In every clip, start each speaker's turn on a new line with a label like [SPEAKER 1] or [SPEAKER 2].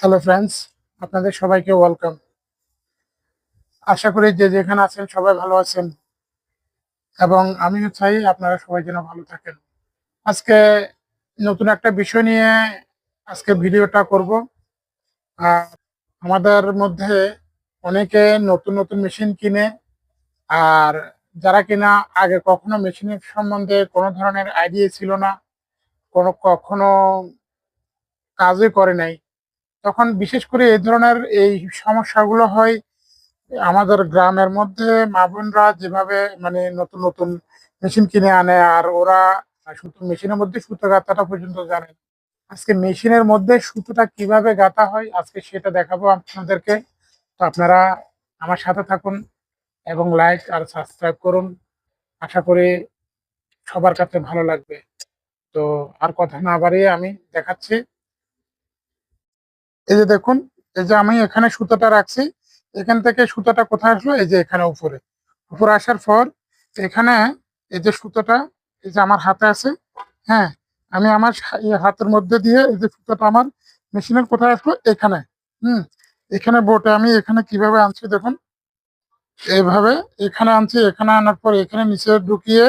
[SPEAKER 1] Hello friends আপনাদের সবাইকে welcome আশা করি যে যেখানে আছেন সবাই ভালো আছেন এবং আমিও চাই আপনারা সবাই যেন ভালো থাকেন। আজকে নতুন একটা বিষয় নিয়ে আজকে ভিডিওটা করব। আর আমাদের মধ্যে অনেকে নতুন নতুন মেশিন কিনে আর যারা কিনা আগে কখনো মেশিনের সম্বন্ধে কোনো ধরনের আইডিয়া ছিল না, কোনো কখনো কাজই করে নাই তখন বিশেষ করে এই ধরনের এই সমস্যাগুলো হয় আমাদের গ্রামের মধ্যে। মা বোনরা যেভাবে মানে নতুন নতুন মেশিন কিনে আনে আর ওরা সুতো মেশিনের মধ্যে সুতো গাঁথাটা পর্যন্ত জানে। আজকে মেশিনের মধ্যে সুতোটা কীভাবে গাঁথা হয় আজকে সেটা দেখাবো আপনাদেরকে। তো আপনারা আমার সাথে থাকুন এবং লাইক আর সাবস্ক্রাইব করুন। আশা করি সবার কাছে ভালো লাগবে। তো আর কথা না বাড়িয়ে আমি দেখাচ্ছি। এই যে দেখুন, এই যে আমি এখানে সুতোটা রাখছি, এখান থেকে সুতোটা কোথায় আসলো? এই যে এখানে উপরে। উপরে আসার পর এখানে এই যে সুতোটা, এই যে আমার হাতে আছে হ্যাঁ আমি আমার হাতের মধ্যে দিয়ে এই যে সুতোটা আমার মেশিনের কোথায় আসলো? এখানে। হুম, এখানে বোটে আমি এখানে কীভাবে আনছি দেখুন? এইভাবে এখানে আনছি, এখানে আনার পর এখানে নিচে ঢুকিয়ে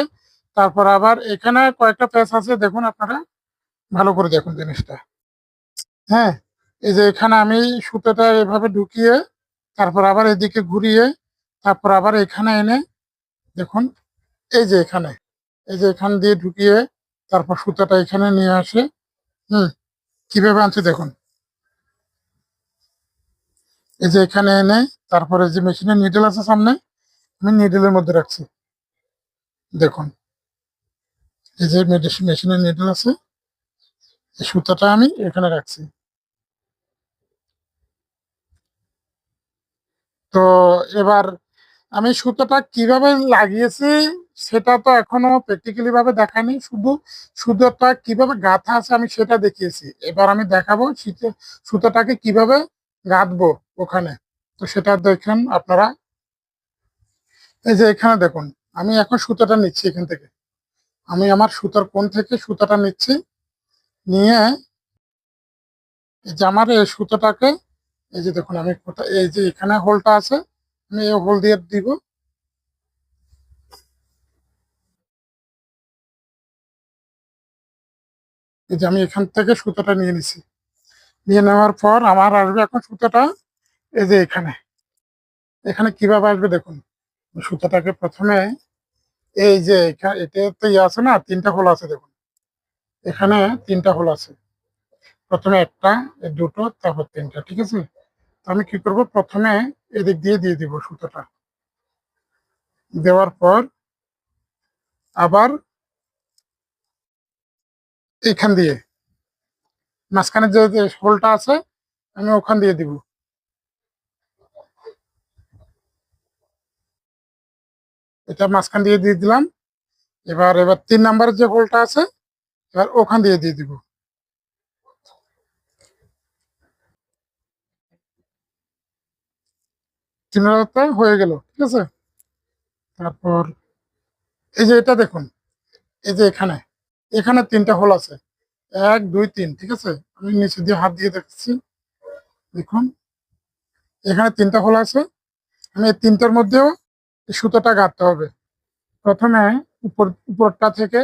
[SPEAKER 1] তারপর আবার এখানে কয়েকটা প্যাচ আছে, দেখুন আপনারা, ভালো করে দেখুন জিনিসটা। হ্যাঁ এই যে এখানে আমি সুতোটা এভাবে ঢুকিয়ে, তারপর আবার এদিকে ঘুরিয়ে, তারপর আবার এখানে এনে, দেখুন, এই যে এখানে, এই যে এখান দিয়ে ঢুকিয়ে, তারপর সুতোটা এখানে নিয়ে আসে, হুম, কীভাবে আনছি দেখুন। এই যে এখানে এনে, তারপরে যে মেশিনের নিডেল আছে সামনে, আমি নিডেলের মধ্যে রাখছি, দেখুন, এই যে মেশিনের নিডেল আছে, এই সুতাটা আমি এখানে রাখছি। তো এবার আমি সুতোটা কীভাবে লাগিয়েছি সেটা তো এখনও প্র্যাকটিক্যালি ভাবে দেখায়নি। শুধু সুতোটা কীভাবে গাঁথা আছে আমি সেটা দেখিয়েছি। এবার আমি দেখাবো সুতোটাকে কীভাবে গাঁথবো ওখানে। তো সেটা দেখেন আপনারা। এই যে এখানে দেখুন, আমি এখন সুতোটা নিচ্ছি এখান থেকে। আমি আমার সুতার কোন থেকে সুতোটা নিচ্ছি। নিয়ে এই যে আমার এই সুতোটাকে এই যে দেখুন, আমি কোথায় এই যে এখানে হোলটা আছে, আমি এই হোল দিয়ে দিব। এই যে আমি এখান থেকে সুতোটা নিয়ে নিছি। নিয়ে নেওয়ার পর আমার আসবে এখন সুতোটা এই যে এখানে। এখানে কীভাবে আসবে দেখুন, সুতোটাকে প্রথমে এই যে এখা- এটাতে ইয়ে আছে না, তিনটা হোল আছে দেখুন। এখানে তিনটা হোল আছে। প্রথমে একটা দুটো, তারপর তিনটা, ঠিক আছে? তো আমি কি করব? প্রথমে এদিক দিয়ে দিয়ে দিব সুতোটা। দেওয়ার পর আবার এখান দিয়ে। মাঝখানে যে হোলটা আছে, আমি ওখান দিয়ে দিব। এটা মাঝখান দিয়ে দিয়ে দিলাম। এবার এবার তিন নাম্বার যে হোলটা আছে, এবার ওখান দিয়ে দিয়ে দিব। তিন নাম্বারটা হয়ে গেল, ঠিক আছে? তারপর এই যে এটা দেখুন, এই যে এখানে এখানে তিনটা হোল আছে। এক, দুই, তিন, ঠিক আছে? আমি নিচে দিয়ে হাত দিয়ে দেখছি। দেখুন, এখানে তিনটা হোল আছে। আমি এই তিনটার মধ্যেও সুতোটা গাঁথতে হবে। প্রথমে উপর, উপরটা থেকে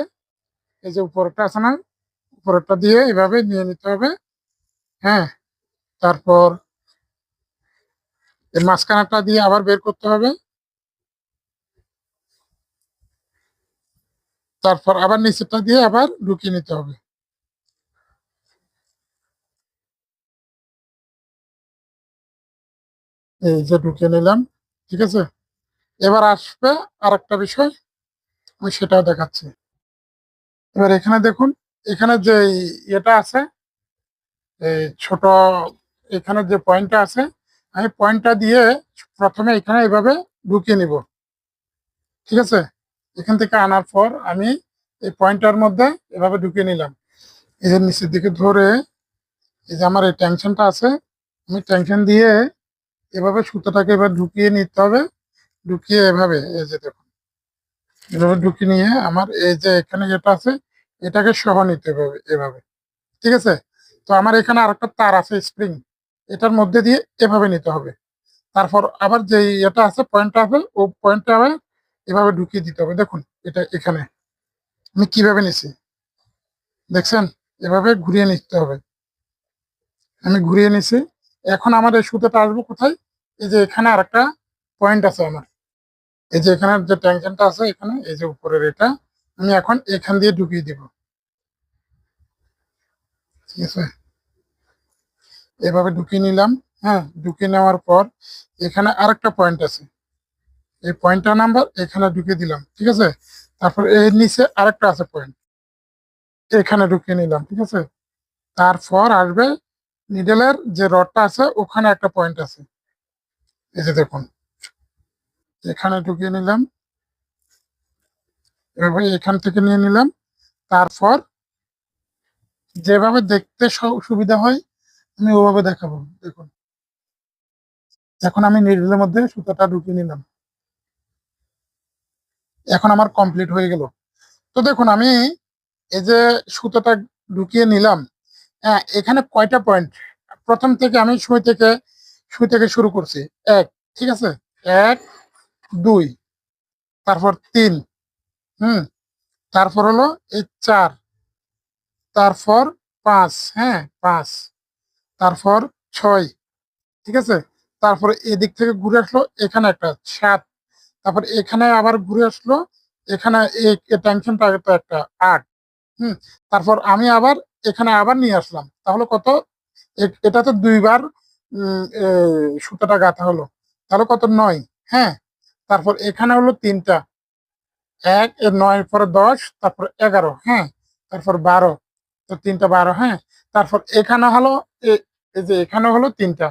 [SPEAKER 1] এই যে উপরটা আছে না উপরটা দিয়ে এভাবে নিয়ে নিতে হবে। হ্যাঁ তারপর এই মাঝখানাটা দিয়ে আবার বের করতে হবে। তারপর আবার নিচেরটা দিয়ে আবার ঢুকিয়ে নিতে হবে। এই যে ঢুকিয়ে নিলাম, ঠিক আছে? এবার আসবে আর একটা বিষয়, আমি সেটাও দেখাচ্ছি। এবার এখানে দেখুন, এখানে যে ইয়েটা আছে ছোট, এখানে যে পয়েন্টটা আছে আমি পয়েন্টটা দিয়ে প্রথমে এখানে এভাবে ঢুকিয়ে নিব। ঠিক আছে? এখান থেকে আনার পর আমি এই পয়েন্টটার মধ্যে এভাবে ঢুকিয়ে নিলাম। এই যে নিচের দিকে ধরে এই যে আমার এই টেনশনটা আছে, আমি টেনশন দিয়ে এভাবে সুতোটাকে এবার ঢুকিয়ে নিতে হবে। ঢুকিয়ে এভাবে, এই যে দেখুন। এভাবে ঢুকিয়ে নিয়ে আমার এই যে এখানে যেটা আছে, এটাকে সহ নিতে হবে এভাবে। ঠিক আছে? তো আমার এখানে আরেকটা তার আছে, স্প্রিং। এটার মধ্যে দিয়ে এভাবে নিতে হবে। তারপর আবার যে এটা আছে পয়েন্টটা আছে ও পয়েন্টটা আবার এভাবে ঢুকিয়ে দিতে হবে। দেখুন, এটা এখানে। আমি কীভাবে নিছি? দেখছেন? এভাবে ঘুরিয়ে নিতে হবে। আমি ঘুরিয়ে নিছি। এখন আমার এই সুতোটা আসব কোথায়? এই যে এখানে আরেকটা পয়েন্ট আছে আমার। এই যে এখানে যে ট্যাংশনটা আছে, এখানে এই যে উপরের এটা, আমি এখন এখান দিয়ে ঢুকিয়ে দিব। ঠিক আছে? এভাবে ঢুকিয়ে নিলাম হ্যাঁ ঢুকিয়ে নেওয়ার পর এখানে আরেকটা পয়েন্ট আছে। এই পয়েন্টটা নাম্বার এখানে ঢুকিয়ে দিলাম, ঠিক আছে? তারপর এর নিচে আরেকটা আছে পয়েন্ট এখানে ঢুকিয়ে নিলাম, ঠিক আছে? তারপর আসবে নিডেলের যে রডটা আছে, ওখানে একটা পয়েন্ট আছে। এই যে দেখুন, এখানে ঢুকিয়ে নিলাম। এভাবে এখান থেকে নিয়ে নিলাম। তারপর যেভাবে দেখতে সুবিধা হয় আমি ওভাবে দেখাবো, দেখুন। এখন আমি নিডেলের মধ্যে সুতোটা ঢুকিয়ে নিলাম। এখন আমার কমপ্লিট হয়ে গেল। তো দেখুন, আমি এই যে সুতোটা ঢুকিয়ে নিলাম হ্যাঁ এখানে কয়টা পয়েন্ট প্রথম থেকে আমি সুই থেকে সুই থেকে শুরু করছি। এক, ঠিক আছে? এক, দুই, তারপর তিন, হুম? তারপর হলো এই চার, তারপর পাঁচ হ্যাঁ পাঁচ। তারপর ছয় ঠিক আছে? তারপর এদিক থেকে ঘুরে আসলো এখানে একটা সাত তারপর এখানে আবার ঘুরে আসলো এখানে টেনশনটা একটা আট হুম? তারপর আমি আবার এখানে আবার নিয়ে আসলাম। তাহলে কত? এটা তো দুইবার এ, গাঁথা হলো। তাহলে কত? নয় হ্যাঁ? তারপর এখানে হলো তিনটা এক নয়ের পরে দশ তারপর এগারো হ্যাঁ? তারপর বারো তো তিনটা বারো হ্যাঁ? তারপর এখানে হলো এই যে এখানে হলো তিনটা।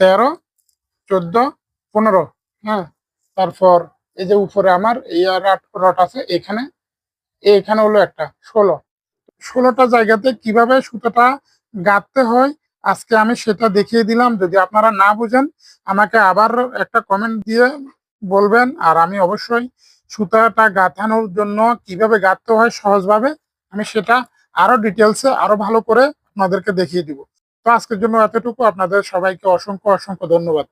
[SPEAKER 1] তেরো, চোদ্দ, পনেরো হ্যাঁ? তারপর এই যে উপরে আমার আট রট আছে এখানে। এখানে হলো একটা, ষোলো। ষোলোটা জায়গাতে কীভাবে সুতোটা গাঁথতে হয়, আজকে আমি সেটা দেখিয়ে দিলাম। যদি আপনারা না বুঝেন, আমাকে আবার একটা কমেন্ট দিয়ে বলবেন, আর আমি অবশ্যই সুতাটা গাঁথানোর জন্য কীভাবে গাঁথতে হয় সহজভাবে আমি সেটা আরও ডিটেলসে আরও ভালো করে আপনাদেরকে দেখিয়ে দিব। তো আজকের জন্য এতটুকু। আপনাদের সবাইকে অসংখ্য অসংখ্য ধন্যবাদ।